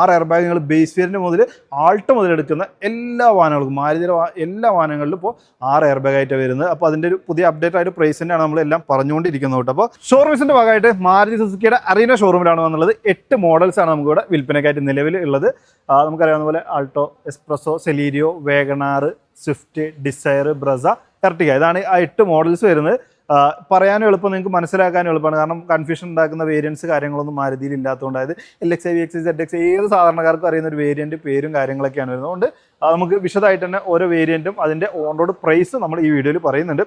ആറ് എയർ ബാഗുകൾ base variant മുതൽ ആൾട്ട് മുതൽ എടുക്കുന്ന എല്ലാ വാഹനങ്ങൾക്കും മാരുതിയുടെ എല്ലാ വാഹനങ്ങളിലും ഇപ്പോൾ ആറ് എയർ ബാഗ് ആയിട്ട് വരുന്നത്. അപ്പോൾ അതിന്റെ ഒരു പുതിയ അപ്ഡേറ്റ് ആയിട്ട് പ്രൈസ് തന്നെയാണ് നമ്മളെല്ലാം പറഞ്ഞുകൊണ്ടിരിക്കുന്നത് കേട്ടോ. അപ്പോൾ ഷോറൂമിന്റെ ഭാഗമായിട്ട് മാരുതി സുസുക്കിയുടെ അറീന ഷോറൂമിലാണ് വന്നുള്ളത് എട്ട് മോഡൽസാണ് നമുക്കിവിടെ വിൽപ്പനയ്ക്കായിട്ട് നിലവിൽ ഉള്ളത്. നമുക്കറിയാവുന്ന പോലെ Alto S Presso Celerio Wagon R Swift Dzire Brezza Ertiga ഇതാണ് ആ എട്ട് മോഡൽസ് വരുന്നത്. പറയാനും എളുപ്പം നിങ്ങൾക്ക് മനസ്സിലാക്കാനും എളുപ്പമാണ്. കാരണം കൺഫ്യൂഷൻ ഉണ്ടാക്കുന്ന വേരിയൻസ് കാര്യങ്ങളൊന്നും മാരുതിയിൽ ഇല്ലാത്തതുകൊണ്ട്. അതായത് L X I V X Z X ഏത് സാധാരണക്കാർക്കും അറിയുന്ന ഒരു വേരിയന്റ് പേരും കാര്യങ്ങളൊക്കെയാണ് വരുന്നത്. അതുകൊണ്ട് നമുക്ക് വിശദമായിട്ട് തന്നെ ഓരോ വേരിയന്റും അതിന്റെ ഓൺ റോഡ് പ്രൈസ് നമ്മൾ ഈ വീഡിയോയിൽ പറയുന്നുണ്ട്.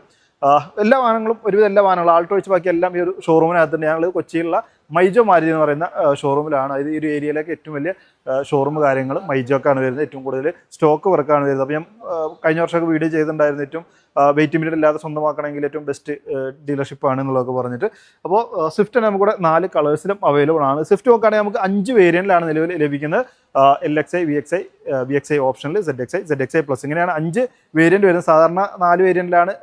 എല്ലാ വാഹനങ്ങളും ഒരുവിധം എല്ലാ വാഹനങ്ങളും ആൾട്ടോ വെച്ച് ബാക്കി എല്ലാം ഈ ഒരു ഷോറൂമിനകത്ത് തന്നെ ഞങ്ങൾ കൊച്ചിയിലുള്ള മൈജോ മാരുതി എന്ന് പറയുന്ന ഷോറൂമിലാണ് അതായത് ഈ ഒരു ഏരിയയിലേക്ക് ഏറ്റവും വലിയ ഷോറൂം കാര്യങ്ങൾ മൈജോക്കാണ് വരുന്നത് ഏറ്റവും കൂടുതൽ സ്റ്റോക്ക് വർക്കാണ് വരുന്നത്. അപ്പോൾ ഞാൻ കഴിഞ്ഞ വർഷമൊക്കെ വീഡിയോ ചെയ്തിട്ടുണ്ടായിരുന്നു ഏറ്റവും വെയിറ്റ് മീറ്റർ ഇല്ലാതെ സ്വന്തമാക്കണമെങ്കിൽ ഏറ്റവും ബെസ്റ്റ് ഡീലർഷിപ്പ് ആണ് എന്നുള്ളതൊക്കെ പറഞ്ഞിട്ട്. അപ്പോൾ സ്വിഫ്റ്റ് നമുക്കിവിടെ നാല് കളേഴ്സിലും അവൈലബിൾ ആണ്. സ്വിഫ്റ്റ് നോക്കുകയാണെങ്കിൽ നമുക്ക് അഞ്ച് വേരിയന്റിലാണ് നിലവിൽ ലഭിക്കുന്നത്. L X I V X I V X I ഓപ്ഷനിൽ Z X I Z X I plus ഇങ്ങനെയാണ് അഞ്ച് വേരിയന്റ് വരുന്നത്. സാധാരണ നാല് വേരിയന്റിലാണ്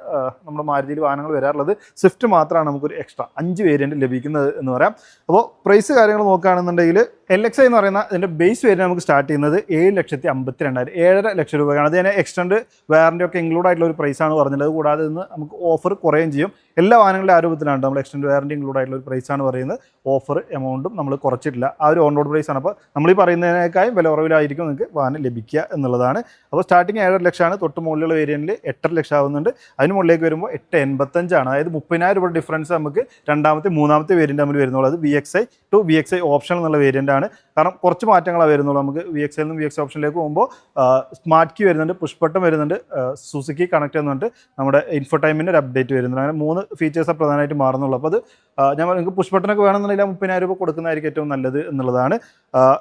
നമ്മുടെ മാരുതിയിൽ വാഹനങ്ങൾ വരാറുള്ളത്. സ്വിഫ്റ്റ് മാത്രമാണ് നമുക്കൊരു എക്സ്ട്രാ അഞ്ച് വേരിയന്റ് ലഭിക്കുന്നത് എന്ന് പറയാം. അപ്പോൾ പ്രൈസ് കാര്യങ്ങൾ നോക്കുകയാണെന്നുണ്ടെങ്കിൽ എൽ എക്സ് എന്ന് പറയുന്ന ഇതിന്റെ ബേസ് വരുന്നത് നമുക്ക് സ്റ്റാർട്ട് ചെയ്യുന്നത് ഏഴ് ലക്ഷത്തി അമ്പത്തി രണ്ടായിരം ഏഴര ലക്ഷം രൂപയാണ്. അത് തന്നെ എക്സ്റ്റൻഡ് വാറന്റി ഒക്കെ ഇൻക്ലൂഡ് ആയിട്ടുള്ള ഒരു പ്രൈസാണ് പറഞ്ഞത്. കൂടാതെ ഇന്ന് നമുക്ക് ഓഫർ കുറയുകയും ചെയ്യും. എല്ലാ വാഹനങ്ങളുടെ ആരോപത്തിലാണ് നമ്മൾ എക്സ്റ്റൻഡ് വാറന്റി ഇൻക്ലൂഡ് ആയിട്ടുള്ള ഒരു പ്രൈസാണ് പറയുന്നത്. ഓഫർ എമൗണ്ടും നമ്മൾ കുറച്ചിട്ടില്ല. ആ ഒരു ഓൺ റോഡ് പ്രൈസാണ് അപ്പോൾ നമ്മൾ ഈ പറയുന്നതിനേക്കാളും വില കുറവിലായിരിക്കും നിങ്ങൾക്ക് വാഹനം ലഭിക്കുക എന്നുള്ളതാണ്. അപ്പോൾ സ്റ്റാർട്ടിങ് ഏഴര ലക്ഷമാണ്. തൊട്ട് മുകളിലുള്ള വേരിയന്റിൽ എട്ടര ലക്ഷം ആവുന്നുണ്ട്. അതിന് മുകളിലേക്ക് വരുമ്പോൾ എട്ട് എൺപത്തഞ്ചാണ്. അതായത് മുപ്പതിനായിരം രൂപ ഡിഫറൻസ് നമുക്ക് രണ്ടാമത്തെ മൂന്നാമത്തെ വേരിയന്റ് തമ്മിൽ വരുന്നുള്ളത് V X I to V X I option എന്നുള്ള വേരിയന്റ് ആണ്. കാരണം കുറച്ച് മാറ്റങ്ങളാണ് വരുന്നുള്ളൂ. നമുക്ക് വി എക്സ് എൽ നിന്നും വി എക്സ് ഓപ്ഷനിലേക്ക് പോകുമ്പോൾ സ്മാർട്ട് കീ വരുന്നുണ്ട് പുഷ്പട്ടം വരുന്നുണ്ട് സുസുക്കി കണക്ട് ചെയ്യുന്നുണ്ട്. നമ്മുടെ ഇൻഫോടൈമിന്റെ ഒരു അപ്ഡേറ്റ് വരുന്നുണ്ട്. അങ്ങനെ മൂന്ന് ഫീച്ചേഴ്സാണ് പ്രധാനമായിട്ട് മാറുന്നുള്ളൂ. അപ്പോൾ അത് ഞാൻ നിങ്ങൾക്ക് പുഷ്പട്ടനൊക്കെ വേണമെന്നുണ്ടെങ്കിൽ മുപ്പതിനായിരം രൂപ കൊടുക്കുന്നതായിരിക്കും ഏറ്റവും നല്ലത് എന്നുള്ളതാണ്.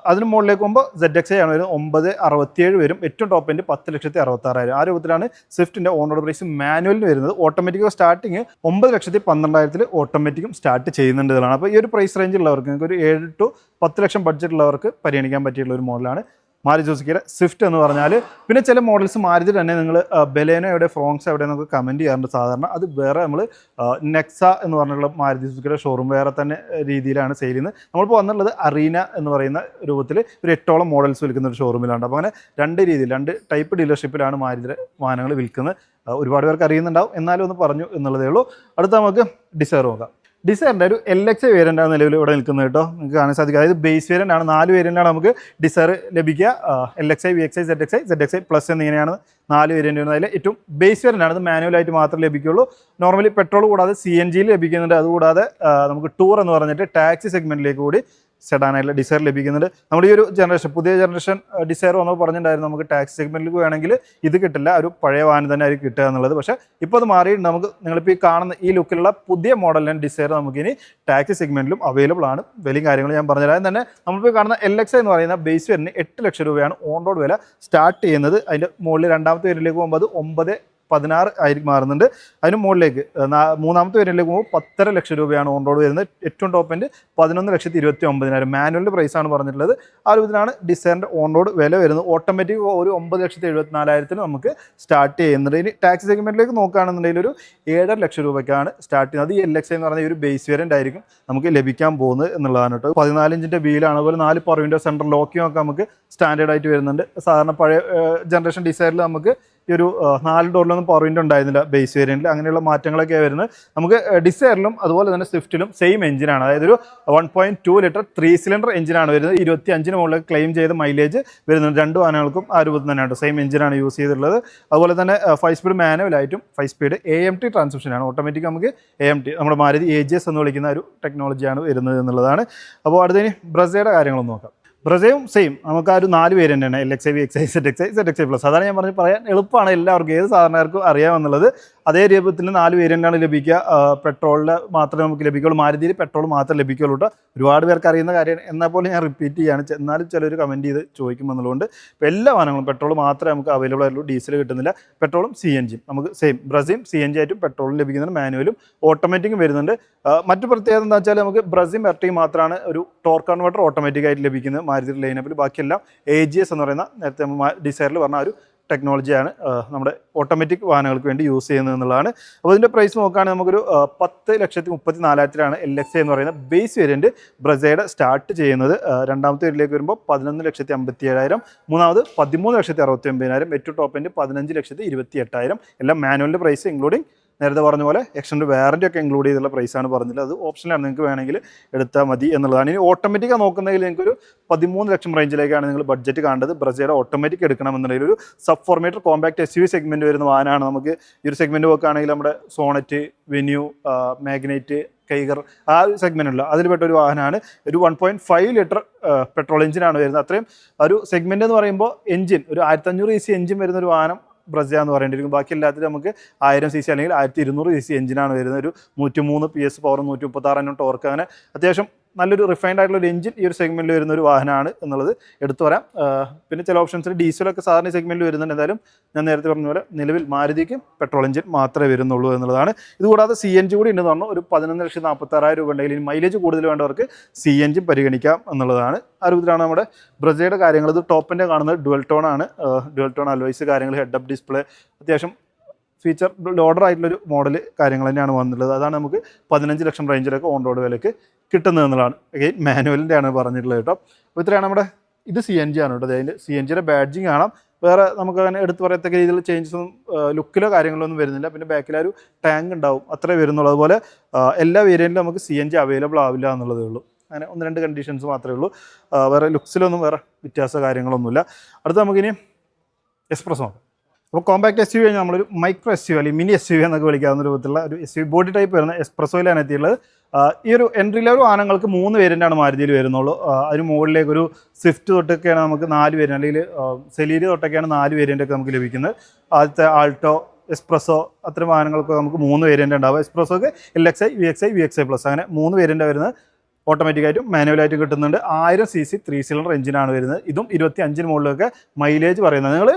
അതിന് മുകളിലേക്ക് പോകുമ്പോൾ സെഡ് എക്സ് ആണ് വരുന്നത്. ഒമ്പത് അറുപത്തിയേഴ് വരും. ഏറ്റവും ടോപ്പ് എന്റെ പത്ത് ലക്ഷത്തി അറുപത്താറായിരം. ആ രൂപത്തിലാണ് സ്വിഫ്റ്റിന്റെ റോഡ് പ്രൈസ് മാനുവലിന് വരുന്നത്. ഓട്ടോമാറ്റിക് സ്റ്റാർട്ടിങ് ഒമ്പത് ലക്ഷത്തി പന്ത്രണ്ടായിരത്തിൽ ഓട്ടോമാറ്റിക്കും സ്റ്റാർട്ട് ചെയ്യുന്നുണ്ട് അപ്പോൾ ഈ ഒരു പ്രൈസ് റേഞ്ചിലുള്ളവർക്ക് നിങ്ങൾക്ക് ഒരു ഏഴ് ടു പത്ത് ലക്ഷം ബഡ്ജറ്റ് ഉള്ളവർക്ക് പരിഗണിക്കാൻ പറ്റിയുള്ള ഒരു മോഡലാണ് മാരുതി സുസുക്കിയുടെ സ്വിഫ്റ്റ് എന്ന് പറഞ്ഞാൽ. പിന്നെ ചില മോഡൽസ് മാരുതി തന്നെ നിങ്ങൾ ബലേനോ എവിടെ ഫ്രോങ്സ് എവിടെ നിങ്ങൾക്ക് കമന്റ് ചെയ്യാറുണ്ട് സാധാരണ. അത് വേറെ നമ്മൾ നെക്സ എന്ന് പറഞ്ഞിട്ടുള്ള മാരുതി സുസുക്കിയുടെ ഷോറൂം വേറെ തന്നെ രീതിയിലാണ് സെയിൽ ചെയ്യുന്നത്. നമ്മളിപ്പോൾ വന്നുള്ളത് അറീന എന്ന് പറയുന്ന രൂപത്തിൽ ഒരു എട്ടോളം മോഡൽസ് വിൽക്കുന്ന ഒരു ഷോറൂമിലാണ് അപ്പോൾ അങ്ങനെ രണ്ട് രീതിയിൽ രണ്ട് ടൈപ്പ് ഡീലർഷിപ്പിലാണ് മാരുതിയുടെ വാഹനങ്ങൾ വിൽക്കുന്നത്. ഒരുപാട് പേർക്ക് അറിയുന്നുണ്ടാവും. എന്നാലും ഒന്ന് പറഞ്ഞു എന്നുള്ളതേ ഉള്ളൂ. അടുത്ത നമുക്ക് ഡിസയർ നോക്കാം. ഡിസയറിന്റെ ഒരു എൽ എക്സ് വേരിയന്റ് ആണ് നിലവിൽ ഇവിടെ നിൽക്കുന്നത് കേട്ടോ. നിങ്ങൾക്ക് കാണാൻ സാധിക്കും. അതായത് ബേസ് വേരിയന്റ് ആണ്. നാല് വേരിയന്റാണ് നമുക്ക് ഡിസൈർ ലഭിക്കുക. L X I V X I Z X I Z X I plus എന്നിങ്ങനെയാണ് നാല് വേരിയന്റ് വരുന്നത്. അതിൽ ഏറ്റവും ബേസ് വേരിയന്റ് ആണ്. ഇത് മാനുവലായിട്ട് മാത്രമേ ലഭിക്കുകയുള്ളൂ നോർമലി പെട്രോൾ കൂടാതെ സി എൻ ജിയിൽ ലഭിക്കുന്നുണ്ട്. അതുകൂടാതെ നമുക്ക് ടൂർ എന്ന് പറഞ്ഞിട്ട് ടാക്സി സെഗ്മെന്റിലേക്ക് കൂടി സെഡാനായിട്ടുള്ള ഡിസയർ ലഭിക്കുന്നുണ്ട്. നമ്മൾ ഈ ഒരു ജനറേഷൻ പുതിയ ജനറേഷൻ ഡിസയർ വന്നപ്പോൾ പറഞ്ഞിട്ടുണ്ടായിരുന്നു നമുക്ക് ടാക്സി സെഗ്മെന്റിൽ വേണമെങ്കിൽ ഇത് കിട്ടില്ല ഒരു പഴയ വാഹനം തന്നെ ആയിരിക്കും കിട്ടുക എന്നുള്ളത്. പക്ഷേ ഇപ്പോൾ അത് മാറിയിട്ട് നമുക്ക് നിങ്ങളിപ്പോൾ ഈ കാണുന്ന ഈ ലുക്കിലുള്ള പുതിയ മോഡലിന്റെ ഡിസയർ നമുക്കിനി ടാക്സി സെഗ്മെന്റിലും അവൈലബിൾ ആണ്. വിലയും കാര്യങ്ങളും ഞാൻ പറഞ്ഞുതരാം. തന്നെ നമ്മളിപ്പോൾ കാണുന്ന എൽ എക്സ് എന്ന് പറയുന്ന ബേസ് വരുന്ന എട്ട് ലക്ഷം രൂപയാണ്. ഓൺ റോഡ് വില സ്റ്റാർട്ട് ചെയ്യുന്നത്. അതിന്റെ മുകളിൽ രണ്ടാമത്തെ പേരിലേക്ക് പോകുമ്പോൾ അത് ഒമ്പത് പതിനാറ് ആയിരിക്കും മാറുന്നുണ്ട്. അതിന് മുകളിലേക്ക് മൂന്നാമത്തെ വേരിയന്റിലേക്ക് പോകുമ്പോൾ പത്തര ലക്ഷം രൂപയാണ് ഓൺ റോഡ് വരുന്നത്. ഏറ്റവും ടോപ്പ് എൻഡ് പതിനൊന്ന് ലക്ഷത്തി ഇരുപത്തി ഒമ്പതിനായിരം. മാനുവലിന്റെ പ്രൈസാണ് പറഞ്ഞിട്ടുള്ളത്. ആ രൂപത്തിലാണ് ഡിസൈറിന്റെ ഓൺ റോഡ് വില വരുന്നത്. ഓട്ടോമാറ്റിക് ഒരു ഒമ്പത് ലക്ഷത്തി എഴുപത്തിനാലായിരത്തിന് നമുക്ക് സ്റ്റാർട്ട് ചെയ്യുന്നുണ്ട്. ഇനി ടാക്സി സെഗ്മെന്റിലേക്ക് നോക്കുകയാണെന്നുണ്ടെങ്കിൽ ഒരു ഏഴര ലക്ഷം രൂപയ്ക്കാണ് സ്റ്റാർട്ട് ചെയ്യുന്നത്. അത് എൽ എക്സ് എന്ന് പറഞ്ഞ ഒരു ബേസ് വേരിയന്റ് ആയിരിക്കും നമുക്ക് ലഭിക്കാൻ പോകുന്നത് എന്നുള്ളതാണ് കേട്ടോ. പതിനാലിഞ്ചിന്റെ വീലാണ് അതുപോലെ നാല് പവർ വിൻഡോ സെൻട്രൽ ലോക്കിയും ഒക്കെ നമുക്ക് സ്റ്റാൻഡേർഡായിട്ട് വരുന്നുണ്ട്. സാധാരണ പഴയ ജനറേഷൻ ഡിസൈറിൽ നമുക്ക് ഈ ഒരു നാല് ഡോറിലൊന്നും പവർ വിൻഡോ ഉണ്ടായിരുന്നില്ല ബേസ് വേരിയന്റിൽ അങ്ങനെയുള്ള മാറ്റങ്ങളൊക്കെ വരുന്നത്. നമുക്ക് ഡിസൈറിലും അതുപോലെ തന്നെ സ്വിഫ്റ്റിലും സെയിം എഞ്ചിനാണ് അതായത് ഒരു one point two litre three cylinder എഞ്ചിനാണ് വരുന്നത്. ഇരുപത്തി അഞ്ചിന് മുകളിൽ ക്ലെയിം ചെയ്ത മൈലേജ് വരുന്നുണ്ട്. രണ്ട് വാഹനങ്ങൾക്കും ആ രൂപത്തിൽ തന്നെയാണ് സെയിം എഞ്ചിനാണ് യൂസ് ചെയ്തിട്ടുള്ളത്. അതുപോലെ തന്നെ five speed മാനുവലായിട്ടും five speed A M T ട്രാൻസ്മിഷനാണ് automatic നമുക്ക് എ എം ടി നമ്മുടെ മാരുതി എ ജി എസ് എന്ന് വിളിക്കുന്ന ഒരു ടെക്നോളജിയാണ് വരുന്നത് എന്നുള്ളതാണ്. അപ്പോൾ അടുത്തതിന് ബ്രസയുടെ കാര്യങ്ങളൊന്നും നോക്കാം. ബ്രസയും സെയിം നമുക്ക് ആ ഒരു നാല് പേര് തന്നെയാണ്. L X I V X I Z X I Z X I plus അതാണ് ഞാൻ പറഞ്ഞ് പറയാൻ എളുപ്പമാണ് എല്ലാവർക്കും. ഏത് സാധാരണക്കാർക്കും അറിയാമെന്നുള്ളത് അതേ രൂപത്തിൽ നാല് വേരിയന്റാണ് ലഭിക്കുക. പെട്രോളിൽ മാത്രമേ നമുക്ക് ലഭിക്കുള്ളൂ മാരുതിയിൽ പെട്രോൾ മാത്രമേ ലഭിക്കുള്ളൂ കേട്ടോ. ഒരുപാട് പേർക്ക് അറിയുന്ന കാര്യം എന്നാൽ പോലും ഞാൻ റിപ്പീറ്റ് ചെയ്യാണ്. എന്നാലും ചിലർ കമന്റ് ചെയ്ത് ചോദിക്കുമെന്നുള്ളതുകൊണ്ട് ഇപ്പോൾ എല്ലാ വാഹനങ്ങളും പെട്രോൾ മാത്രമേ നമുക്ക് അവൈലബിൾ ആയിട്ടുള്ളൂ. ഡീസൽ കിട്ടുന്നില്ല. പെട്രോളും സി എൻ ജിയും നമുക്ക് സെയിം ബ്രസീം സി എൻ ജി ആയിട്ടും പെട്രോളും ലഭിക്കുന്നുണ്ട് മാനുവലും ഓട്ടോമാറ്റിക്കും വരുന്നുണ്ട്. മറ്റു പ്രത്യേകത എന്താ വെച്ചാൽ നമുക്ക് ബ്രസീം എർട്ടിയും മാത്രമാണ് ഒരു ടോർക്ക് കൺവെർട്ടർ ഓട്ടോമാറ്റിക്കായിട്ട് ലഭിക്കുന്നത്. മാരുതി ലൈനപ്പിൽ ബാക്കിയെല്ലാം എ ജി എസ് എന്ന് പറയുന്ന നേരത്തെ ഡിസൈറിൽ പറഞ്ഞ ഒരു ടെക്നോളജിയാണ് നമ്മുടെ ഓട്ടോമാറ്റിക് വാഹനങ്ങൾക്ക് വേണ്ടി യൂസ് ചെയ്യുന്നത് എന്നുള്ളതാണ്. അപ്പോൾ ഇതിന്റെ പ്രൈസ് നോക്കുകയാണെങ്കിൽ നമുക്കൊരു പത്ത് ലക്ഷത്തി മുപ്പത്തി നാലായിരത്തിലാണ് എൽ എക്സ് എന്ന് പറയുന്ന ബേസ് വേരിയന്റ് ബ്രസയുടെ സ്റ്റാർട്ട് ചെയ്യുന്നത്. രണ്ടാമത്തെ വരിലേക്ക് വരുമ്പോൾ പതിനൊന്ന് ലക്ഷത്തി അമ്പത്തി ഏഴായിരം മൂന്നാമത് പതിമൂന്ന് ലക്ഷത്തി അറുപത്തി ഒമ്പതിനായിരം ഏറ്റവും ടോപ്പ് എൻഡ് പതിനഞ്ച് ലക്ഷത്തി ഇരുപത്തി എട്ടായിരം എല്ലാം മാനുവലിന്റെ പ്രൈസ് ഇൻക്ലൂഡിങ് നേരത്തെ പറഞ്ഞ പോലെ എക്സ്റ്റൻഡ് വാറന്റി ഒക്കെ ഇൻക്ലൂഡ് ചെയ്തുള്ള പ്രൈസാണ് പറഞ്ഞത് അത് ഓപ്ഷനിലാണ് നിങ്ങൾക്ക് വേണമെങ്കിൽ എടുത്താൽ മതി എന്നുള്ളതാണ്. ഇനി ഓട്ടോമാറ്റിക്കാണ് നോക്കുന്നതിൽ നിങ്ങൾക്ക് ഒരു പതിമൂന്ന് ലക്ഷം റേഞ്ചിലേക്കാണ് നിങ്ങൾ ബഡ്ജറ്റ് കാണേണ്ടത്. ബ്രസയുടെ ഓട്ടോമാറ്റിക് എടുക്കണം ഒരു sub four metre compact S U segment വരുന്ന വാഹനമാണ് നമുക്ക് ഈ ഒരു സെഗ്മെന്റ് നോക്കുകയാണെങ്കിൽ നമ്മുടെ സോണറ്റ് വെന്യൂ മാഗ്നൈറ്റ് കൈഗർ ആ ഒരു ഉള്ള അതിൽപ്പെട്ട ഒരു വാഹനമാണ്. ഒരു one point five litre petrol എഞ്ചിനാണ് വരുന്നത്. അത്രയും ഒരു സെഗ്മെന്റ് എന്ന് പറയുമ്പോൾ എഞ്ചിൻ ഒരു ആയിരത്തഞ്ഞൂറ് ഇ സി എഞ്ചിൻ വരുന്ന ഒരു വാഹനം ബ്രസ എന്ന് പറയേണ്ടിയിരിക്കും ബാക്കി എല്ലാത്തിലും നമുക്ക് ആയിരം സി സി അല്ലെങ്കിൽ ആയിരത്തി ഇരുന്നൂറ് സി സി എഞ്ചിനാണ് വരുന്നത്. ഒരു നൂറ്റി മൂന്ന് പി എസ് പവർ നൂറ്റി മുപ്പത്താറ് ടോർക്ക് അങ്ങനെ അത്യാവശ്യം നല്ലൊരു റിഫൈൻഡ് ആയിട്ടുള്ള ഒരു എഞ്ചിൻ ഈ ഒരു സെഗ്മെന്റിൽ വരുന്ന ഒരു വാഹനമാണ് എന്നുള്ളത് എടുത്തു പറയാം. പിന്നെ ചില ഓപ്ഷൻസിൽ ഡീസലൊക്കെ സാധാരണ സെഗ്മെന്റിൽ വരുന്നുണ്ട്. എന്തായാലും ഞാൻ നേരത്തെ പറഞ്ഞ പോലെ നിലവിൽ മാരുതിക്ക് പെട്രോൾ എഞ്ചിൻ മാത്രമേ വരുന്നുള്ളൂ എന്നുള്ളതാണ്. ഇതുകൂടാതെ സി എൻ ജി കൂടി ഉണ്ടെന്ന് പറഞ്ഞു. ഒരു പതിനൊന്ന് ലക്ഷത്തി നാൽപ്പത്താറായിരം രൂപ ഉണ്ടെങ്കിൽ മൈലേജ് കൂടുതൽ വേണ്ടവർക്ക് സി എൻ ജി പരിഗണിക്കാം എന്നുള്ളതാണ്. ആ രൂപത്തിലാണ് നമ്മുടെ ബ്രസയുടെ കാര്യങ്ങൾ. ഇത് ടോപ്പിന്റെ കാണുന്നത് ഡുവൽ ടോൺ ആണ്. ഡുവൽ ടോൺ അലോയ്സ് കാര്യങ്ങൾ ഹെഡ് അപ്പ് ഡിസ്പ്ലേ അത്യാവശ്യം ഫീച്ചർ ലോഡർ ആയിട്ടുള്ളൊരു മോഡൽ കാര്യങ്ങൾ തന്നെയാണ് വന്നിട്ടുള്ളത്. അതാണ് നമുക്ക് പതിനഞ്ച് ലക്ഷം റേഞ്ചിലൊക്കെ ഓൺ റോഡ് വിലക്ക് കിട്ടുന്നത് എന്നുള്ളതാണ്. അഗെയിൻ മാനുവലിന്റെ ആണ് പറഞ്ഞിട്ടുള്ളത് കേട്ടോ. അപ്പോൾ ഇത്രയാണ് നമ്മുടെ ഇത് സി എൻ ജി ആണ് കേട്ടോ. അതിന്റെ സി എൻ ജിയുടെ ബാഡ്ജിങ് കാണാം. വേറെ നമുക്ക് അങ്ങനെ എടുത്ത് പറയത്തക്ക രീതിയിൽ ചേഞ്ചസ് ഒന്നും ലുക്കിലോ കാര്യങ്ങളോ ഒന്നും വരുന്നില്ല. പിന്നെ ബാക്കിൽ ഒരു ടാങ്ക് ഉണ്ടാവും. അത്രേ വരുന്നുള്ളൂ. അതുപോലെ എല്ലാ വേരിയന്റിലും നമുക്ക് സി എൻ ജി അവൈലബിൾ ആവില്ല എന്നുള്ളതേ ഉള്ളൂ. അങ്ങനെ ഒന്ന് രണ്ട് കണ്ടീഷൻസ് മാത്രമേ ഉള്ളൂ. വേറെ ലുക്സിലൊന്നും വേറെ വ്യത്യാസ കാര്യങ്ങളൊന്നുമില്ല. അടുത്ത് നമുക്കിനി എക്സ്പ്രസ് നോക്കാം അപ്പോൾ കോമ്പാക്ട് എസ് യു കഴിഞ്ഞാൽ നമ്മളൊരു മൈക്രോ എസ് യു അല്ലെങ്കിൽ മിനി എസ് യു എന്നൊക്കെ വിളിക്കാവുന്ന രൂപത്തിലുള്ള ഒരു എസ് യു ബോഡി ടൈപ്പ് വരുന്ന എക്സ്പ്രസോയിലാണ് എത്തിയുള്ളത് ഈ ഒരു എൻട്രി ലെവൽ വാഹനങ്ങൾക്ക് മൂന്ന് വേരിയന്റാണ് മാരുതിയിൽ വരുന്നുള്ളൂ. അതിന് മുകളിലേക്ക് ഒരു സ്വിഫ്റ്റ് തൊട്ടൊക്കെയാണ് നമുക്ക് നാല് വേരിയൻ അല്ലെങ്കിൽ സെലീരി തൊട്ടൊക്കെയാണ് നാല് വേരിയന്റ് ഒക്കെ നമുക്ക് ലഭിക്കുന്നത്. ആദ്യത്തെ ആൾട്ടോ എക്സ്പ്രസോ അത്തരം വാഹനങ്ങൾക്ക് നമുക്ക് മൂന്ന് വേരിയന്റ് ഉണ്ടാവും എക്സ്പ്രസോക്ക് L X I V X I V X I plus അങ്ങനെ മൂന്ന് വേരിയന്റ് വരുന്നത് ഓട്ടോമാറ്റിക്കായിട്ടും മാനുവലായിട്ടും കിട്ടുന്നുണ്ട്. ആയിരം സി സി ത്രീ സിലിണ്ടർ എഞ്ചിനാണ് വരുന്നത്. ഇതും ഇരുപത്തി അഞ്ചിന് മുകളിലൊക്കെ മൈലേജ് പറയുന്നത്. നിങ്ങൾ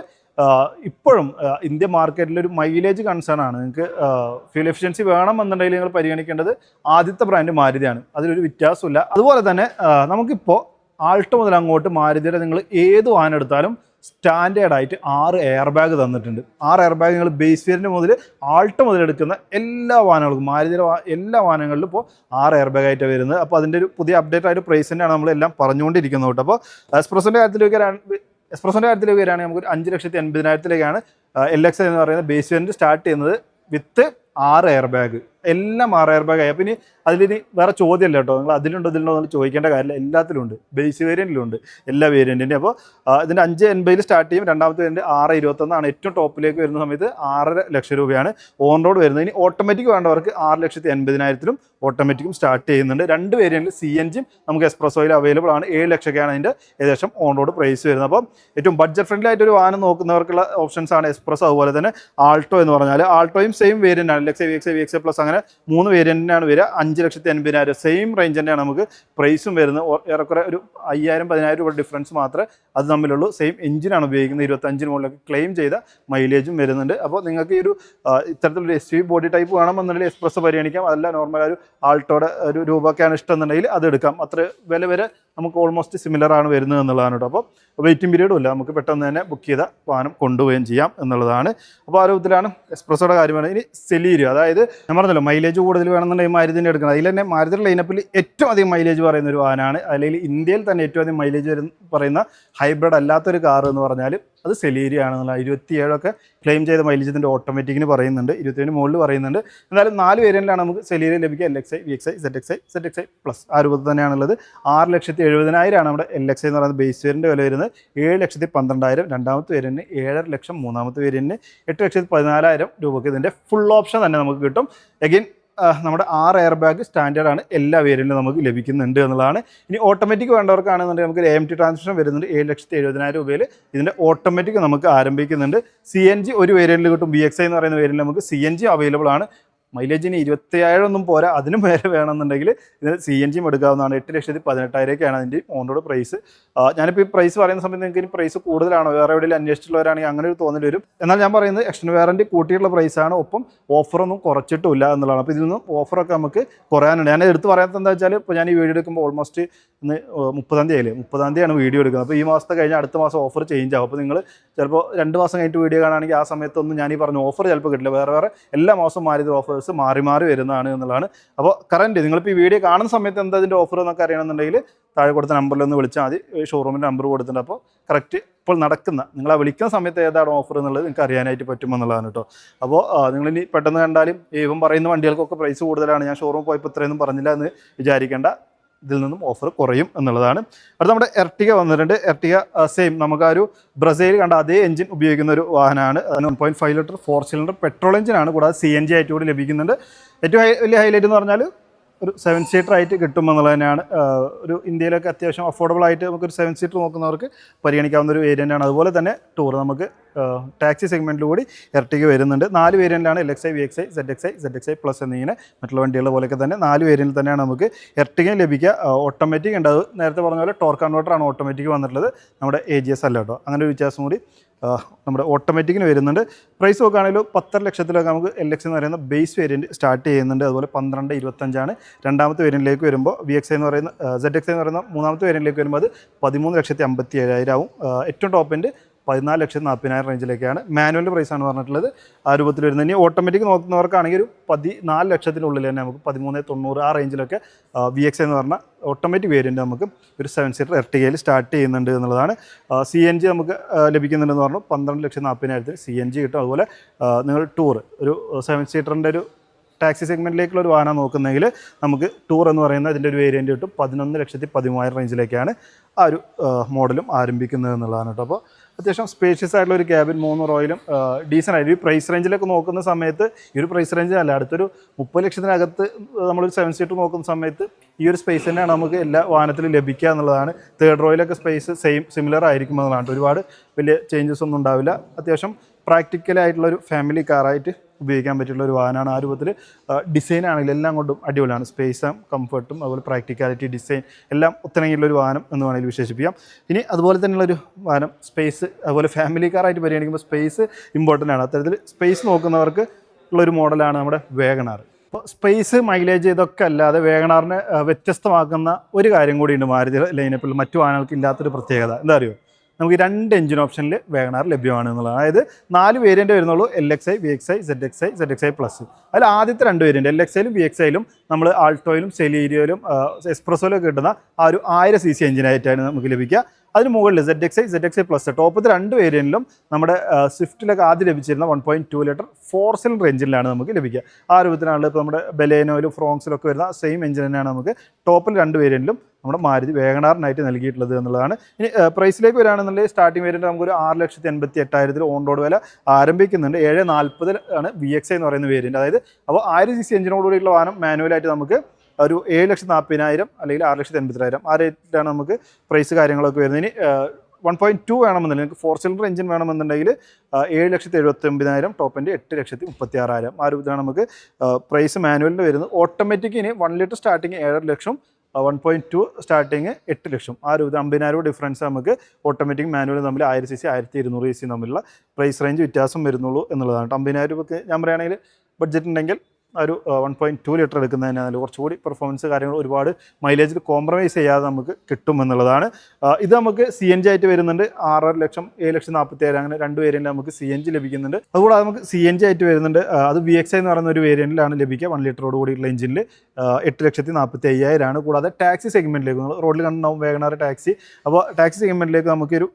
ഇപ്പോഴും ഇന്ത്യ മാർക്കറ്റിൽ ഒരു മൈലേജ് കൺസേൺ ആണ്. നിങ്ങൾക്ക് ഫ്യൂൽ എഫിഷ്യൻസി വേണമെന്നുണ്ടെങ്കിൽ നിങ്ങൾ പരിഗണിക്കേണ്ടത് ആദ്യത്തെ ബ്രാൻഡ് മാരുതിയാണ്. അതിലൊരു വ്യത്യാസമില്ല അതുപോലെ തന്നെ നമുക്കിപ്പോൾ ആൾട്ടോ മുതൽ അങ്ങോട്ട് മാരുതിയുടെ നിങ്ങൾ ഏത് വാഹനം എടുത്താലും സ്റ്റാൻഡേർഡായിട്ട് ആറ് എയർ ബാഗ് തന്നിട്ടുണ്ട്. ആറ് എയർ ബാഗ് നിങ്ങൾ ബേസ് വേരിന്റെ മുതൽ ആൾട്ട് മുതൽ എടുക്കുന്ന എല്ലാ വാഹനങ്ങൾക്കും മാരുതിയുടെ എല്ലാ വാഹനങ്ങളിലും ഇപ്പോൾ ആറ് എയർ ബാഗ് ആയിട്ട് വരുന്നത്. അപ്പോൾ അതിന്റെ ഒരു പുതിയ അപ്ഡേറ്റ് ആയിട്ട് പ്രൈസ് തന്നെയാണ് നമ്മളെല്ലാം പറഞ്ഞുകൊണ്ടിരിക്കുന്നത് കേട്ടോ. അപ്പോൾ എക്സ്പ്രസിന്റെ കാര്യത്തിലേക്ക് എക്സ്പ്രസിന്റെ കാര്യത്തിലേക്ക് വരികയാണെങ്കിൽ നമുക്ക് അഞ്ച് ലക്ഷത്തി എൺപതിനായിരത്തിലേക്കാണ് എൽ എക്സ് എന്ന് പറയുന്ന ബേസ് വേരിയന്റ് സ്റ്റാർട്ട് ചെയ്യുന്നത് വിത്ത് ആറ് എയർ ബാഗ് എല്ലാം ആറ് എയർ ബാഗ് ആയി. ഇനി അതിലിനി വേറെ ചോദ്യമല്ല കേട്ടോ. നിങ്ങൾ അതിലുണ്ടോ ഇതിലുണ്ടോ എന്ന് ചോദിക്കേണ്ട കാര്യമില്ല. എല്ലാത്തിലും ഉണ്ട്. ബേസ് വേരിയന്റിലും ഉണ്ട്. എല്ലാ വേരിയന്റിന്റെയും അപ്പോൾ ഇതിന്റെ അഞ്ച് എൺപതിൽ സ്റ്റാർട്ട് ചെയ്യും. രണ്ടാമത്തെ വേരിയന്റ് ആറ് ഇരുപത്തൊന്നാണ്. ഏറ്റവും ടോപ്പിലേക്ക് വരുന്ന സമയത്ത് ആറര ലക്ഷം രൂപയാണ് ഓൺ റോഡ് വരുന്നത്. ഇനി ഓട്ടോമാറ്റിക് വേണ്ടവർക്ക് ആറ് ലക്ഷത്തി എൺപതിനായിരത്തിലും ഓട്ടോമാറ്റിക്കും സ്റ്റാർട്ട് ചെയ്യുന്നുണ്ട്. രണ്ട് വേരിയന്റിൽ സി എൻ ജിയും നമുക്ക് എക്സ്പ്രസോയിൽ അവൈലബിൾ ആണ്. ഏഴ് ലക്ഷമൊക്കെയാണ് അതിന്റെ ഏകദേശം ഓൺ റോഡ് പ്രൈസ് വരുന്നത്. അപ്പം ഏറ്റവും ബഡ്ജറ്റ് ഫ്രണ്ട്ലി ആയിട്ട് ഒരു വാഹനം നോക്കുന്നവർക്കുള്ള ഓപ്ഷൻസ് ആണ് എക്സ്പ്രസ് അതുപോലെ തന്നെ ആൾട്ടോ എന്ന് പറഞ്ഞാൽ ആൾട്ടോയും സെയിം വേരിയന്റ് ആണ്. X V X V X plus അങ്ങനെ മൂന്ന് വേരിയന്റിനാണ് വരിക. അഞ്ച് ലക്ഷത്തി എൺപതിനായിരം സെയിം റേഞ്ച് തന്നെയാണ് നമുക്ക് പ്രൈസും വരുന്നത്. ഏറെക്കുറെ ഒരു അയ്യായിരം പതിനായിരം രൂപ ഡിഫറൻസ് മാത്രമേ അത് തമ്മിലുള്ളൂ. സെയിം എഞ്ചിനാണ് ഉപയോഗിക്കുന്നത്. ഇരുപത്തഞ്ചിന് മുകളിലൊക്കെ ക്ലെയിം ചെയ്ത മൈലേജും വരുന്നുണ്ട്. അപ്പോൾ നിങ്ങൾക്ക് ഈ ഒരു ഇത്തരത്തിലൊരു എസ് ബോഡി ടൈപ്പ് വേണമെന്നുണ്ടെങ്കിൽ എക്സ്പ്രസ് പരിഗണിക്കാം. അതല്ല നോർമൽ ഒരു ആൾട്ടോയുടെ ഒരു രൂപമൊക്കെയാണ് ഇഷ്ടം എന്നുണ്ടെങ്കിൽ അത് എടുക്കാം. അത്ര വില വരെ നമുക്ക് ഓൾമോസ്റ്റ് സിമിലർ ആണ് വരുന്നത് എന്നുള്ളതാണ് കേട്ടോ. അപ്പോൾ വെയിറ്റിംഗ് പീരീഡും ഇല്ല. നമുക്ക് പെട്ടെന്ന് തന്നെ ബുക്ക് ചെയ്ത വാഹനം കൊണ്ടുപോവുകയും ചെയ്യാം എന്നുള്ളതാണ് അപ്പോൾ ആരോഗ്യത്തിലാണ് രൂപത്തിലാണ് എക്സ്പ്രസോയുടെ കാര്യമാണ്. ഇനി സെലീരിയോ അതായത് ഞാൻ പറഞ്ഞല്ലോ മൈലേജ് കൂടുതൽ വേണമെന്നുണ്ടെങ്കിൽ മാരുതിന്റെ എടുക്കണം. അതിൽ തന്നെ മാരുതിയുടെ ലൈനപ്പിൽ ഏറ്റവും അധികം മൈലേജ് പറയുന്ന ഒരു വാഹനമാണ്. അല്ലെങ്കിൽ ഇന്ത്യയിൽ തന്നെ ഏറ്റവും അധികം മൈലേജ് പറയുന്ന ഹൈബ്രിഡ് അല്ലാത്തൊരു കാർ എന്ന് പറഞ്ഞാൽ അത് സെലീരിയ ആണെന്നുള്ള ഇരുപത്തിയേഴൊക്കെ ക്ലെയിം ചെയ്ത മൈലേജ് ഇതിന്റെ ഓട്ടോമാറ്റിക്കിന് പറയുന്നുണ്ട്. ഇരുപത്തിയേഴിന് മുകളിൽ പറയുന്നുണ്ട്. എന്നാലും നാല് വേരിയന്റിലാണ് നമുക്ക് സെലീരിയ ലഭിക്കുക. L X I V X I Z X I Z X I plus ആ രൂപത്തിൽ തന്നെയാണുള്ളത് ആറ് ലക്ഷത്തി എഴുപതിനായിരമാണ് നമ്മുടെ എൽ എക്സ് ഐ എന്ന് പറയുന്നത് ബേസ് വേരിന്റെ വില വരുന്നത്. ഏഴ് ലക്ഷത്തി പന്ത്രണ്ടായിരം. രണ്ടാമത്തെ വേരിയന്റിന് ഏഴര ലക്ഷം. മൂന്നാമത്തെ വേരിയന്റിന് എട്ട് ലക്ഷത്തി പതിനാലായിരം രൂപയ്ക്ക് ഇതിന്റെ ഫുൾ ഓപ്ഷൻ തന്നെ നമുക്ക് കിട്ടും. എഗെയിൻ നമ്മുടെ ആറ് എയർ ബാഗ് സ്റ്റാൻഡേർഡ് ആണ് എല്ലാ വേരിയന്റിലും നമുക്ക് ലഭിക്കുന്നുണ്ട് എന്നുള്ളതാണ്. ഇനി ഓട്ടോമാറ്റിക് വേണ്ടവർക്കാണെന്നുണ്ടെങ്കിൽ നമുക്ക് എം ടി ട്രാൻസ്മിഷൻ വരുന്നുണ്ട്. ഏഴ് ലക്ഷത്തി എഴുപതിനായിരം രൂപയിൽ ഇതിന്റെ ഓട്ടോമാറ്റിക് നമുക്ക് ആരംഭിക്കുന്നുണ്ട്. സി എൻ ജി ഒരു വേരിയന്റിൽ കിട്ടും. ബി എക്സ് ഐ എന്ന് പറയുന്ന വേരിയന്റിൽ നമുക്ക് സി എൻ ജി അവൈലബിൾ ആണ്. മൈലേജിന് ഒന്നും പോരാ അതിനും വേറെ വേണമെന്നുണ്ടെങ്കിൽ ഇതിന് സി എൻ ജിയും എടുക്കാവുന്നതാണ്. എട്ട് ലക്ഷത്തി പതിനെട്ടായിരമൊക്കെയാണ് അതിന്റെ റോഡ് പ്രൈസ് ഞാനിപ്പോൾ ഈ പ്രൈസ് പറയുന്ന സമയത്ത് നിങ്ങൾക്ക് ഇനി പ്രൈസ് കൂടുതലാണോ? വേറെ എവിടെയെങ്കിലും അന്വേഷിച്ചിട്ടുള്ളവരാണെങ്കിൽ അങ്ങനെ ഒരു തോന്നൽ വരും. എന്നാൽ ഞാൻ പറയുന്നത് എക്സ്റ്റൻ വാറന്റി കൂട്ടിയിട്ടുള്ള പ്രൈസാണ് ഒപ്പം ഓഫറൊന്നും കുറച്ചിട്ടില്ല എന്നുള്ളതാണ്. അപ്പോൾ ഇതിൽ നിന്നും ഓഫറൊക്കെ നമുക്ക് കുറയാനുണ്ട്. ഞാൻ എടുത്ത് പറയാത്തത് എന്താ വെച്ചാൽ ഇപ്പോൾ ഞാൻ ഈ വീഡിയോ എടുക്കുമ്പോൾ ഓൾമോസ്റ്റ് ഇന്ന് മുപ്പതാം തീയതി അല്ലേ? മുപ്പതാം തീയതിയാണ് വീഡിയോ എടുക്കുന്നത്. അപ്പോൾ ഈ മാസത്തെ കഴിഞ്ഞാൽ അടുത്ത മാസം ഓഫർ ചേഞ്ച് ആവും. അപ്പോൾ നിങ്ങൾ ചിലപ്പോൾ രണ്ട് മാസം കഴിഞ്ഞിട്ട് വീഡിയോ കാണുകയാണെങ്കിൽ ആ സമയത്തൊന്നും ഞാൻ ഈ പറഞ്ഞ ഓഫർ ചിലപ്പോൾ കിട്ടില്ല. വേറെ വേറെ എല്ലാ മാസവും മാറി ഓഫേഴ്സ് മാറി മാറി വരുന്നതാണ് എന്നുള്ളതാണ്. അപ്പോൾ കറന്റ് നിങ്ങളിപ്പോൾ ഈ വീഡിയോ കാണുന്ന സമയത്ത് എന്താ ഇതിന്റെ ഓഫർ എന്നൊക്കെ അറിയണമെന്നുണ്ടെങ്കിൽ താഴെ കൊടുത്ത നമ്പറിൽ ഒന്ന് വിളിച്ചാൽ മതി. ഷോറൂമിന്റെ നമ്പർ കൊടുത്തിട്ടുണ്ട് അപ്പോൾ കറക്റ്റ് ഇപ്പോൾ നടക്കുന്ന നിങ്ങൾ ആ വിളിക്കുന്ന സമയത്ത് ഏതാണ് ഓഫർ എന്നുള്ളത് നിങ്ങൾക്ക് അറിയാനായിട്ട് പറ്റുമെന്നുള്ളതാണ് കേട്ടോ. അപ്പോൾ നിങ്ങളിനി പെട്ടെന്ന് കണ്ടാലും ഇവൻ പറയുന്ന വണ്ടികൾക്കൊക്കെ പ്രൈസ് കൂടുതലാണ്. ഞാൻ ഷോറൂം പോയപ്പോൾ ഇത്രയൊന്നും പറഞ്ഞില്ല എന്ന് വിചാരിക്കേണ്ട. ഇതിൽ നിന്നും ഓഫർ കുറയും എന്നുള്ളതാണ്. അടുത്ത നമ്മുടെ എർട്ടിക വന്നിട്ടുണ്ട്. എർട്ടിക സെയിം നമുക്ക് ആ ഒരു ബ്രസീൽ കണ്ട അതേ എഞ്ചിൻ ഉപയോഗിക്കുന്ന ഒരു വാഹനമാണ്. അതിന് one point five litre four cylinder petrol എഞ്ചിനാണ് കൂടാതെ സി എൻ ജി ആയിട്ട് കൂടി ലഭിക്കുന്നുണ്ട്. ഏറ്റവും വലിയ ഹൈലൈറ്റ് എന്ന് പറഞ്ഞാൽ ഒരു സെവൻ സീറ്റർ ആയിട്ട് കിട്ടുമെന്നുള്ളത് തന്നെയാണ് ഒരു ഇന്ത്യയിലൊക്കെ അത്യാവശ്യം അഫോർഡബിൾ ആയിട്ട് നമുക്കൊരു സെവൻ സീറ്റർ നോക്കുന്നവർക്ക് പരിഗണിക്കാവുന്ന ഒരു വേരിയന്റ് ആണ്. അതുപോലെ തന്നെ ടൂർ നമുക്ക് ടാക്സി സെഗ്മെന്റിൽ കൂടി ഇരട്ടിക്ക് വരുന്നുണ്ട്. നാല് വേരിയന്റിലാണ് L X I V X I Z X I Z X I plus എന്നിങ്ങനെ മറ്റുള്ള വണ്ടികളുടെ പോലെയൊക്കെ തന്നെ നാല് വേരിയന്റിൽ തന്നെയാണ് നമുക്ക് ഇരട്ടിക്കും ലഭിക്കുക. ഓട്ടോമാറ്റിക് ഉണ്ട്. അത് നേരത്തെ പറഞ്ഞ പോലെ ടോർ കൺവേർട്ടറാണ് ഓട്ടോമാറ്റിക് വന്നിട്ടുള്ളത്. നമ്മുടെ എ ജി എസ് അല്ല കേട്ടോ. അങ്ങനെ ഒരു വ്യത്യാസം കൂടി നമ്മുടെ ഓട്ടോമാറ്റിക്കിന് വരുന്നുണ്ട്. പ്രൈസ് നോക്കുകയാണെങ്കിൽ പത്തര ലക്ഷത്തിലൊക്കെ നമുക്ക് എൽ എക്സ് എന്ന് പറയുന്ന ബേസ് വേരിയന്റ് സ്റ്റാർട്ട് ചെയ്യുന്നുണ്ട്. അതുപോലെ പന്ത്രണ്ട് ഇരുപത്തഞ്ചാണ്. രണ്ടാമത്തെ വേരിയന്റിലേക്ക് വരുമ്പോൾ വി എക്സ് എന്ന് പറയുന്ന സെഡ് എക്സ് എന്ന് പറയുന്ന മൂന്നാമത്തെ വേരിയന്റിലേക്ക് വരുമ്പോൾ അത് പതിമൂന്ന് ലക്ഷത്തി അമ്പത്തി ഏഴായിരം ആവും ഏറ്റവും ടോപ്പിന്റെ പതിനാല് ലക്ഷത്തി നാൽപ്പതിനായിരം റേഞ്ചിലേക്കാണ്. മാനുവൽ പ്രൈസ് പ്രൈസാണ് പറഞ്ഞിട്ടുള്ളത്. ആ രൂപത്തിൽ വരുന്നത് ഇനി ഓട്ടോമാറ്റിക് നോക്കുന്നവർക്കാണെങ്കിൽ ഒരു പതിനാല് ലക്ഷത്തിനുള്ളിൽ തന്നെ നമുക്ക് പതിമൂന്ന് തൊണ്ണൂറ് ആ റേഞ്ചിലൊക്കെ വി എക്സ് എന്ന് പറഞ്ഞ ഓട്ടോമാറ്റിക് വേരിയന്റ് നമുക്ക് ഒരു സെവൻ സീറ്റർ എർട്ടികയിൽ സ്റ്റാർട്ട് ചെയ്യുന്നുണ്ട് എന്നുള്ളതാണ്. സി എൻ ജി നമുക്ക് ലഭിക്കുന്നുണ്ടെന്ന് പറഞ്ഞു പന്ത്രണ്ട് ലക്ഷം നാൽപ്പതിനായിരത്തിൽ സി എൻ ജി കിട്ടും. അതുപോലെ നിങ്ങൾ ടൂർ ഒരു സെവൻ സീറ്ററിന്റെ ഒരു ടാക്സി സെഗ്മെന്റിലേക്കുള്ള ഒരു വാഹനം നോക്കുന്നെങ്കിൽ നമുക്ക് ടൂർ എന്ന് പറയുന്ന ഇതിന്റെ ഒരു വേരിയന്റ് കിട്ടും. പതിനൊന്ന് ലക്ഷത്തി പതിമൂവായിരം റേഞ്ചിലേക്കാണ് ആ ഒരു മോഡലും ആരംഭിക്കുന്നത് എന്നുള്ളതാണ് കേട്ടോ. അപ്പോൾ അത്യാവശ്യം സ്പേഷ്യസ് ആയിട്ടുള്ള ഒരു ക്യാബിൻ മൂന്ന് റോയിലും ഡീസൻ ആയിട്ട്. ഈ പ്രൈസ് റേഞ്ചിലൊക്കെ നോക്കുന്ന സമയത്ത് ഈ ഒരു പ്രൈസ് റേഞ്ച് അല്ല അടുത്തൊരു മുപ്പത് ലക്ഷത്തിനകത്ത് നമ്മളൊരു സെവൻ സീറ്റ് നോക്കുന്ന സമയത്ത് ഈ ഒരു സ്പേസ് തന്നെയാണ് നമുക്ക് എല്ലാ വാഹനത്തിലും ലഭിക്കുക എന്നുള്ളതാണ്. തേർഡ് റോയിലൊക്കെ സ്പേസ് സെയിം സിമിലർ ആയിരിക്കും എന്നുള്ളതാണ് ഒരുപാട് വലിയ ചേഞ്ചസ് ഒന്നും ഉണ്ടാവില്ല. അത്യാവശ്യം പ്രാക്ടിക്കലായിട്ടുള്ള ഒരു ഫാമിലി കാറായിട്ട് ഉപയോഗിക്കാൻ പറ്റിയുള്ള ഒരു വാഹനമാണ്. ആ രൂപത്തിൽ ഡിസൈൻ ആണെങ്കിലും എല്ലാം കൊണ്ടും അടിപൊളിയാണ്. സ്പേസും കംഫർട്ടും അതുപോലെ പ്രാക്ടിക്കാലിറ്റി ഡിസൈൻ എല്ലാം ഒത്തിണങ്ങിയുള്ള ഒരു വാഹനം എന്ന് വേണമെങ്കിൽ വിശേഷിപ്പിക്കാം. ഇനി അതുപോലെ തന്നെയുള്ള ഒരു വാഹനം സ്പേസ് അതുപോലെ ഫാമിലി കാറായിട്ട് പരിഗണിക്കുമ്പോൾ സ്പേസ് ഇമ്പോർട്ടന്റ് ആണ്. അത്തരത്തിൽ സ്പേസ് നോക്കുന്നവർക്ക് ഉള്ളൊരു മോഡലാണ് നമ്മുടെ വേഗണാർ. അപ്പോൾ സ്പേസ് മൈലേജ് ഇതൊക്കെ അല്ലാതെ വേഗണാറിനെ വ്യത്യസ്തമാക്കുന്ന ഒരു കാര്യം കൂടിയുണ്ട് മാരുതി ലൈനപ്പിൽ. മറ്റു വാഹനങ്ങൾക്ക് ഇല്ലാത്തൊരു പ്രത്യേകത. എന്താ അറിയോ? നമുക്ക് രണ്ട് എഞ്ചിൻ ഓപ്ഷനിൽ വേഗണാർ ലഭ്യമാണ് എന്നുള്ളത് അതായത് നാല് വേരിയന്റ് വരുന്നുള്ളൂ L X I V X I Z X I Z X I plus അതിൽ ആദ്യത്തെ രണ്ട് വേരിയന്റ് എൽ എക്സ് ഐയിലും വി എക്സ് ഐയിലും നമ്മൾ ആൾട്ടോയിലും സെലീരിയയിലും എക്സ്പ്രസോയിലും കിട്ടുന്ന ആ ഒരു ആയിരം സി സി എഞ്ചിനായിട്ടാണ് നമുക്ക് ലഭിക്കുക. അതിന് മുകളിൽ Z X I Z X I plus ടോപ്പത്തെ രണ്ട് വേരിയന്റിലും നമ്മുടെ സ്വിഫ്റ്റിലൊക്കെ ആദ്യം ലഭിച്ചിരുന്ന one point two litre four cylinder എഞ്ചിനിലാണ് നമുക്ക് ലഭിക്കുക. ആ രൂപത്തിലാണ് ഇപ്പോൾ നമ്മുടെ ബലേനോയിലും ഫ്രോങ്സിലൊക്കെ വരുന്ന സെയിം എഞ്ചിൻ തന്നെയാണ് നമുക്ക് ടോപ്പിൽ രണ്ട് വേരിയന്റിലും നമ്മുടെ മാരുതി വേഗണാറിനായിട്ട് നൽകിയിട്ടുള്ളത് എന്നുള്ളതാണ്. ഇനി പ്രൈസിലേക്ക് വരികയാണെന്നുണ്ടെങ്കിൽ സ്റ്റാർട്ടിംഗ് വേരിയന്റ് നമുക്കൊരു ആറ് ലക്ഷത്തി എൺപത്തി എട്ടായിരത്തിൽ ഓൺ റോഡ് വില ആരംഭിക്കുന്നുണ്ട്. ഏഴ് നാൽപ്പതിൽ ആണ് വി എക്സ് എന്ന് പറയുന്ന വേരിയന്റ് അതായത് അപ്പോൾ ആയിരം സി സി എഞ്ചിനോടുകൂടിയുള്ള വാഹനം മാനുവലായിട്ട് നമുക്ക് ഒരു ഏഴ് ലക്ഷത്തി നാൽപ്പതിനായിരം അല്ലെങ്കിൽ ആറ് ലക്ഷത്തി എൺപത്തിനായിരം ആ റേറ്റിലാണ് നമുക്ക് പ്രൈസ് കാര്യങ്ങളൊക്കെ വരുന്നത് ഇനി വൺ പോയിന്റ് ടു വേണമെന്നുണ്ടെങ്കിൽ നിങ്ങൾക്ക് ഫോർ സിലിണ്ടർ എഞ്ചിൻ വേണമെന്നുണ്ടെങ്കിൽ ഏഴ് ലക്ഷത്തി എഴുപത്തി ഒമ്പതിനായിരം ടോപ്പിന്റെ എട്ട് ലക്ഷത്തി മുപ്പത്തി ആറായിരം ആ രൂപത്തിലാണ് നമുക്ക് പ്രൈസ് മാനുവലിന്റെ വരുന്നത്. ഓട്ടോമാറ്റിക് ഇനി വൺ ലിറ്റർ സ്റ്റാർട്ടിങ് ഏഴര ലക്ഷം വൺ പോയിന്റ് ടു സ്റ്റാർട്ടിങ് എട്ട് ലക്ഷം. ആ രൂപ അമ്പതിനായിരം ഡിഫറൻസ് നമുക്ക് ഓട്ടോമാറ്റിക് മാനുവൽ തമ്മിൽ ആയിരം സി സി ആയിരത്തി ഇരുന്നൂറ് സി സി തമ്മിലുള്ള പ്രൈസ് റേഞ്ച് വ്യത്യാസം വരുന്നുള്ളൂ എന്നുള്ളതാണ്. അമ്പതിനായിരം രൂപയ്ക്ക് ഞാൻ പറയുകയാണെങ്കിൽ ബഡ്ജറ്റ് ഉണ്ടെങ്കിൽ ഒരു വൺ പോയിന്റ് ടു ലിറ്റർ എടുക്കുന്നതിനാൽ കുറച്ചുകൂടി പെർഫോമൻസ് കാര്യങ്ങൾ ഒരുപാട് മൈലേജിൽ കോംപ്രമൈസ് ചെയ്യാതെ നമുക്ക് കിട്ടും എന്നുള്ളതാണ്. ഇത് നമുക്ക് സി എൻ ജി ആയിട്ട് വരുന്നുണ്ട്. ആറര ലക്ഷം ഏഴ് ലക്ഷം നാൽപ്പത്തി ഏഴ് അങ്ങനെ രണ്ട് വേരിയന്റിൽ നമുക്ക് സി എൻ ജി ലഭിക്കുന്നുണ്ട്. അതുകൂടാതെ നമുക്ക് സി എൻ ജി ആയിട്ട് വരുന്നുണ്ട്. അത് വി എക്സ് എന്ന് പറയുന്ന ഒരു വേരിയന്റിലാണ് ലഭിക്കുക. വൺ ലിറ്ററോട് കൂടിയുള്ള എഞ്ചിനിൽ എട്ട് ലക്ഷത്തി നാൽപ്പത്തി അയ്യായിരമാണ് കൂടാതെ ടാക്സി സെഗ്മെന്റിലേക്ക് നിങ്ങൾ റോഡിൽ കണ്ടുണ്ടാവും വേഗനാർ ടാക്സി അപ്പോൾ ടാക്സി സെഗ്മെന്റിലേക്ക് നമുക്കൊരു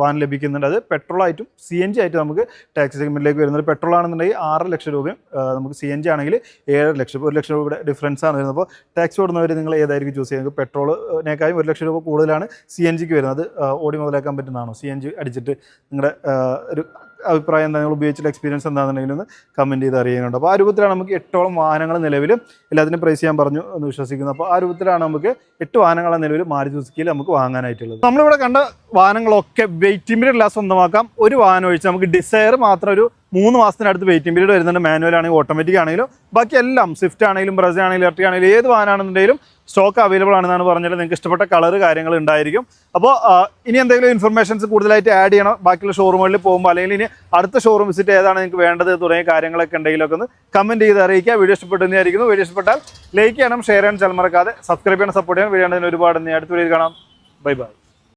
വാൻ ലഭിക്കുന്നുണ്ട്. അത് പെട്രോൾ ആയിട്ടും സി എൻ ജി ആയിട്ട് നമുക്ക് ടാക്സി സെഗ്മെന്റിലേക്ക് വരുന്നുണ്ട്. പെട്രോൾ ആണെന്നുണ്ടെങ്കിൽ ആറ് ലക്ഷം രൂപയും നമുക്ക് സി എൻ ജി ആണെങ്കിൽ ഏഴര ലക്ഷം ഒരു ലക്ഷം രൂപയുടെ ഡിഫറൻസ് ആണ് വരുന്നത്. അപ്പോൾ ടാക്സ് ഓടുന്നവർ നിങ്ങൾ ഏതായിരിക്കും ചൂസ് ചെയ്യുന്നത് പെട്രോളിനേക്കാളും ഒരു ലക്ഷം രൂപ കൂടുതലാണ് സി എൻ ജിക്ക് വരുന്നത്. ഓടി മുതലാക്കാൻ പറ്റുന്നതാണോ? സി എൻ ജി അടിച്ചിട്ട് നിങ്ങളുടെ ഒരു അഭിപ്രായം എന്താ? നിങ്ങൾ ഉപയോഗിച്ചിട്ട് എക്സ്പീരിയൻസ് എന്താണെന്നുണ്ടെങ്കിൽ ഒന്ന് കമന്റ് ചെയ്ത് അറിയാനുണ്ട് അപ്പോൾ ആ രൂപത്തിലാണ് നമുക്ക് എട്ടോളം വാഹനങ്ങൾ നിലവിൽ എല്ലാത്തിനും പ്രൈസ് ചെയ്യാൻ പറഞ്ഞു എന്ന് വിശ്വസിക്കുന്നു. അപ്പോൾ ആ രൂപത്തിലാണ് നമുക്ക് എട്ട് വാഹനങ്ങളാണ് നിലവിൽ മാറി സുസുക്കിയിൽ നമുക്ക് വാങ്ങാനായിട്ടുള്ളത്. നമ്മളിവിടെ കണ്ട വാഹനങ്ങളൊക്കെ വെയിറ്റിംഗ് പീരീഡ് ഇല്ലാതെ സ്വന്തമാക്കാം. ഒരു വാഹനം ഒഴിച്ച് നമുക്ക് ഡിസയർ മാത്രം ഒരു മൂന്ന് മാസത്തിനടുത്ത് വെയിറ്റിംഗ് പീരീഡ് വരുന്നുണ്ട്. മാനുവൽ ആണെങ്കിൽ ഓട്ടോമാറ്റിക് ആണെങ്കിലും. ബാക്കി എല്ലാം സ്വിഫ്റ്റ് ആണെങ്കിലും ബ്രസ ആണെങ്കിലും ഇലക്ട്രിക് ആണെങ്കിലും ഏത് വാഹനമാണെന്നുണ്ടെങ്കിലും സ്റ്റോക്ക് അവൈലബിൾ ആണെന്നാണ് പറഞ്ഞാൽ നിങ്ങൾക്ക് ഇഷ്ടപ്പെട്ട കളർ കാര്യങ്ങൾ ഉണ്ടായിരിക്കും. അപ്പോൾ ഇനി എന്തെങ്കിലും ഇൻഫർമേഷൻസ് കൂടുതലായിട്ട് ആഡ് ചെയ്യണം. ബാക്കിയുള്ള ഷോറൂമുകളിൽ പോകുമ്പോൾ അല്ലെങ്കിൽ ഇനി അടുത്ത ഷോറൂം വിസിറ്റ് ഏതാണ് നിങ്ങൾക്ക് വേണ്ടത് തുടങ്ങിയ കാര്യങ്ങളൊക്കെ ഉണ്ടെങ്കിലൊക്കെ ഒന്ന് കമന്റ് ചെയ്ത് അറിയിക്കുക. വീഡിയോ ഇഷ്ടപ്പെട്ടെന്നായിരിക്കുന്നു വീഡിയോ ഇഷ്ടപ്പെട്ടാൽ ലൈക്ക് ചെയ്യണം ഷെയർ ചെയ്യണം ചില മറക്കാതെ സബ്സ്ക്രൈബ് ചെയ്യണം സപ്പോർട്ട് ചെയ്യണം. വീഡിയോ ഒരുപാട്. അടുത്ത വീഡിയോ കാണാം. Bye bye